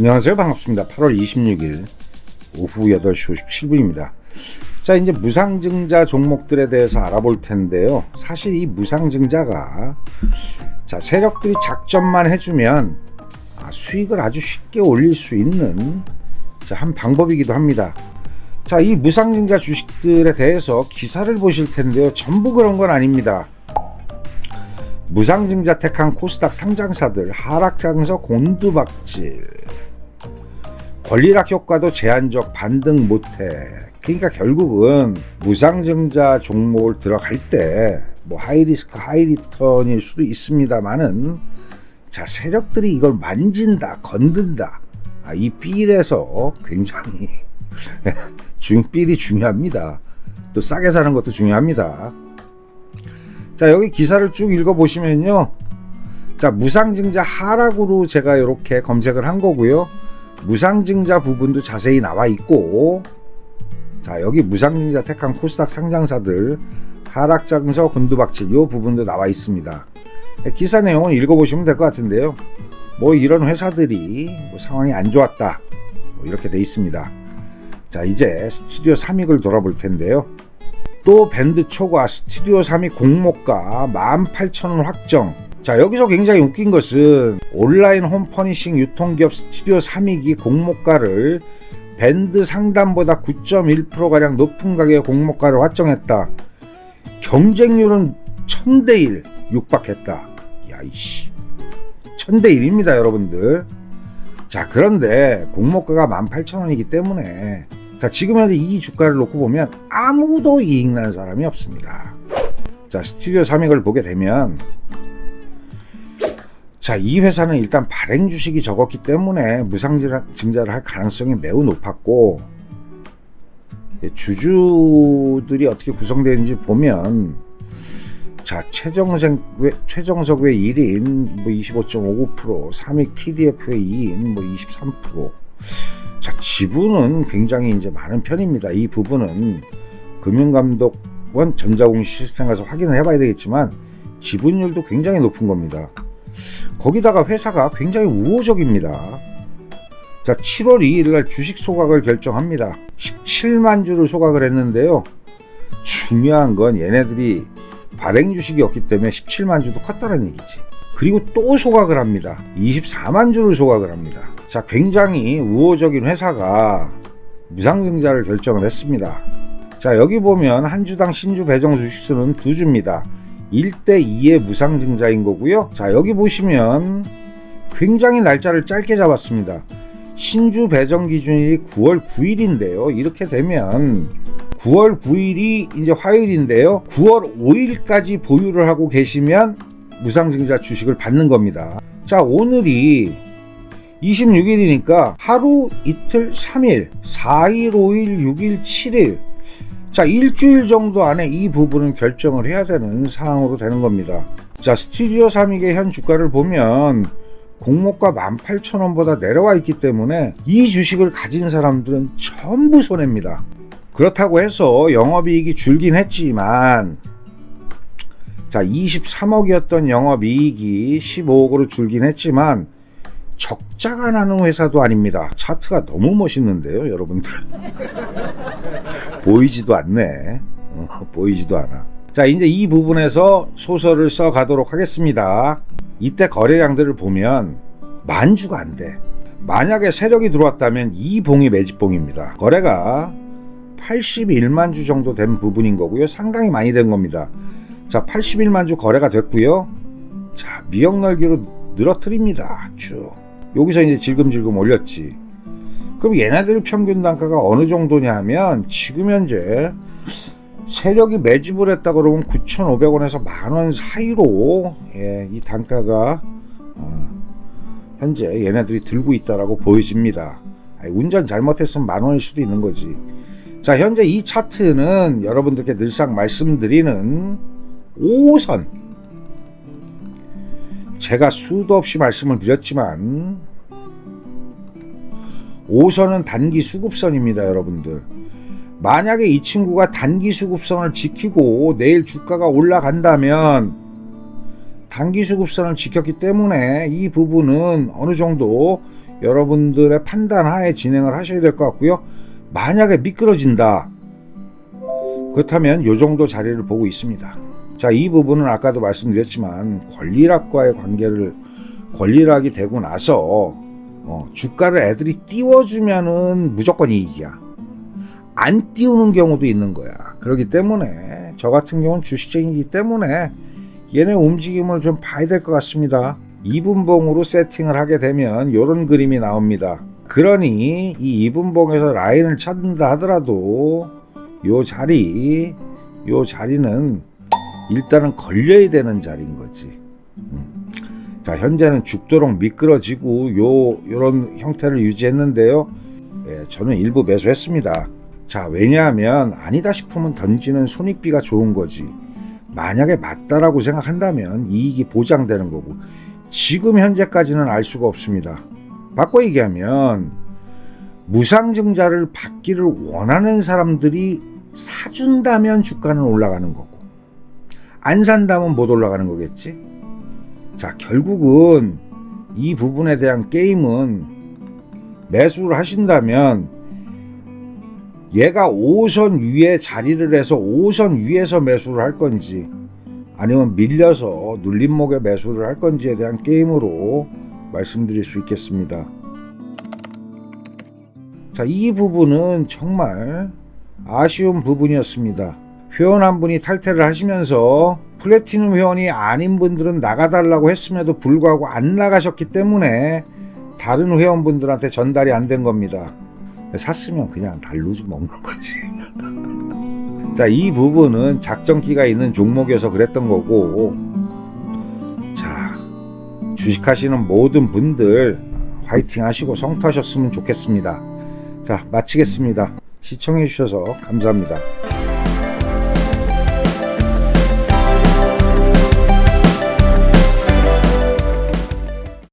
안녕하세요. 반갑습니다. 8월 26일 오후 8시 57분입니다. 자, 이제 무상증자 종목들에 대해서 알아볼 텐데요. 사실 이 무상증자가 자, 세력들이 작전만 해주면 아, 수익을 아주 쉽게 올릴 수 있는 자, 한 방법이기도 합니다. 자, 이 무상증자 주식들에 대해서 기사를 보실 텐데요. 전부 그런 건 아닙니다. 무상증자 택한 코스닥 상장사들 하락장서 곤두박질 권리락 효과도 제한적 반등 못해. 그러니까 결국은 무상증자 종목을 들어갈 때 뭐 하이리스크 하이리턴일 수도 있습니다만은 자 세력들이 이걸 만진다 건든다. 아, 이 필에서 굉장히 중 필이 중요합니다. 또 싸게 사는 것도 중요합니다. 자 여기 기사를 쭉 읽어보시면요. 자 무상증자 하락으로 제가 이렇게 검색을 한 거고요 무상증자 부분도 자세히 나와 있고 자 여기 무상증자 택한 코스닥 상장사들 하락장서 곤두박질 요 부분도 나와 있습니다. 기사 내용은 읽어보시면 될 것 같은데요. 뭐 이런 회사들이 뭐 상황이 안 좋았다. 뭐 이렇게 돼 있습니다. 자 이제 스튜디오 3익을 돌아볼 텐데요. 또 밴드 초과 스튜디오 3익 공모가 18,000원 확정 자 여기서 굉장히 웃긴 것은 온라인 홈퍼니싱 유통기업 스튜디오 3익이 공모가를 밴드 상단보다 9.1%가량 높은 가격의 공모가를 확정했다. 경쟁률은 1000대1 육박했다. 야이씨 1000대1입니다 여러분들. 자 그런데 공모가가 18,000원이기 때문에 자 지금 현재 이 주가를 놓고 보면 아무도 이익 나는 사람이 없습니다. 자 스튜디오 3익을 보게 되면 자, 이 회사는 일단 발행 주식이 적었기 때문에 무상증자를 할 가능성이 매우 높았고, 주주들이 어떻게 구성되는지 보면, 자, 최정석, 최정석 외 1인 뭐 25.59%, 3위 TDF 외 2인 뭐 23%. 자, 지분은 굉장히 이제 많은 편입니다. 이 부분은 금융감독원 전자공 시스템 가서 확인을 해봐야 되겠지만, 지분율도 굉장히 높은 겁니다. 거기다가 회사가 굉장히 우호적입니다. 자, 7월 2일 날 주식 소각을 결정합니다. 17만 주를 소각을 했는데요. 중요한 건 얘네들이 발행 주식이 없기 때문에 17만 주도 컸다는 얘기지. 그리고 또 소각을 합니다. 24만 주를 소각을 합니다. 자, 굉장히 우호적인 회사가 무상증자를 결정을 했습니다. 자, 여기 보면 한 주당 신주 배정 주식수는 두 주입니다. 1대2의 무상증자인 거고요. 자, 여기 보시면 굉장히 날짜를 짧게 잡았습니다. 신주 배정 기준일이 9월 9일인데요. 이렇게 되면 9월 9일이 이제 화요일인데요. 9월 5일까지 보유를 하고 계시면 무상증자 주식을 받는 겁니다. 자, 오늘이 26일이니까 하루, 이틀, 3일, 4일, 5일, 6일, 7일 자, 일주일 정도 안에 이 부분을 결정을 해야 되는 상황으로 되는 겁니다. 자, 스튜디오 3익의 현 주가를 보면 공모가 18,000원보다 내려와 있기 때문에 이 주식을 가진 사람들은 전부 손해입니다. 그렇다고 해서 영업이익이 줄긴 했지만 자 23억이었던 영업이익이 15억으로 줄긴 했지만 적자가 나는 회사도 아닙니다. 차트가 너무 멋있는데요, 여러분들. 보이지도 않네. 어, 보이지도 않아. 자, 이제 이 부분에서 소설을 써 가도록 하겠습니다. 이때 거래량들을 보면 만주가 안 돼. 만약에 세력이 들어왔다면 이 봉이 매집봉입니다. 거래가 81만 주 정도 된 부분인 거고요. 상당히 많이 된 겁니다. 자, 81만 주 거래가 됐고요. 자, 미역 넓기로 늘어뜨립니다. 쭉. 여기서 이제 질금질금 올렸지. 그럼 얘네들 평균 단가가 어느 정도냐면 지금 현재 세력이 매집을 했다 그러면 9,500원에서 만 원 사이로 예, 이 단가가 어, 현재 얘네들이 들고 있다라고 보여집니다. 운전 잘못했으면 만 원일 수도 있는 거지. 자, 현재 이 차트는 여러분들께 늘상 말씀드리는 5선 제가 수도 없이 말씀을 드렸지만 5선은 단기 수급선입니다, 여러분들. 만약에 이 친구가 단기 수급선을 지키고 내일 주가가 올라간다면 단기 수급선을 지켰기 때문에 이 부분은 어느 정도 여러분들의 판단 하에 진행을 하셔야 될 것 같고요. 만약에 미끄러진다. 그렇다면 요 정도 자리를 보고 있습니다. 자, 이 부분은 아까도 말씀드렸지만 권리락과의 관계를 권리락이 되고 나서 어, 주가를 애들이 띄워주면은 무조건 이익이야. 안 띄우는 경우도 있는 거야. 그렇기 때문에 저 같은 경우는 주식쟁이기 때문에 얘네 움직임을 좀 봐야 될 것 같습니다. 2분봉으로 세팅을 하게 되면 이런 그림이 나옵니다. 그러니 이 2분봉에서 라인을 찾는다 하더라도 요 자리, 요 자리는 일단은 걸려야 되는 자리인 거지. 음. 자, 현재는 죽도록 미끄러지고 요 요런 형태를 유지했는데요. 예, 저는 일부 매수했습니다. 자, 왜냐하면 아니다 싶으면 던지는 손익비가 좋은 거지. 만약에 맞다라고 생각한다면 이익이 보장되는 거고 지금 현재까지는 알 수가 없습니다. 바꿔 얘기하면 무상증자를 받기를 원하는 사람들이 사준다면 주가는 올라가는 거고 안 산다면 못 올라가는 거겠지. 자, 결국은 이 부분에 대한 게임은 매수를 하신다면 얘가 5선 위에 자리를 해서 5선 위에서 매수를 할 건지 아니면 밀려서 눌림목에 매수를 할 건지에 대한 게임으로 말씀드릴 수 있겠습니다. 자, 이 부분은 정말 아쉬운 부분이었습니다. 회원 한 분이 탈퇴를 하시면서 플래티넘 회원이 아닌 분들은 나가달라고 했음에도 불구하고 안 나가셨기 때문에 다른 회원분들한테 전달이 안 된 겁니다. 샀으면 그냥 달루지 먹는 거지. 자, 이 부분은 작전기가 있는 종목이어서 그랬던 거고, 자, 주식하시는 모든 분들 화이팅 하시고 성투하셨으면 좋겠습니다. 자, 마치겠습니다. 시청해주셔서 감사합니다.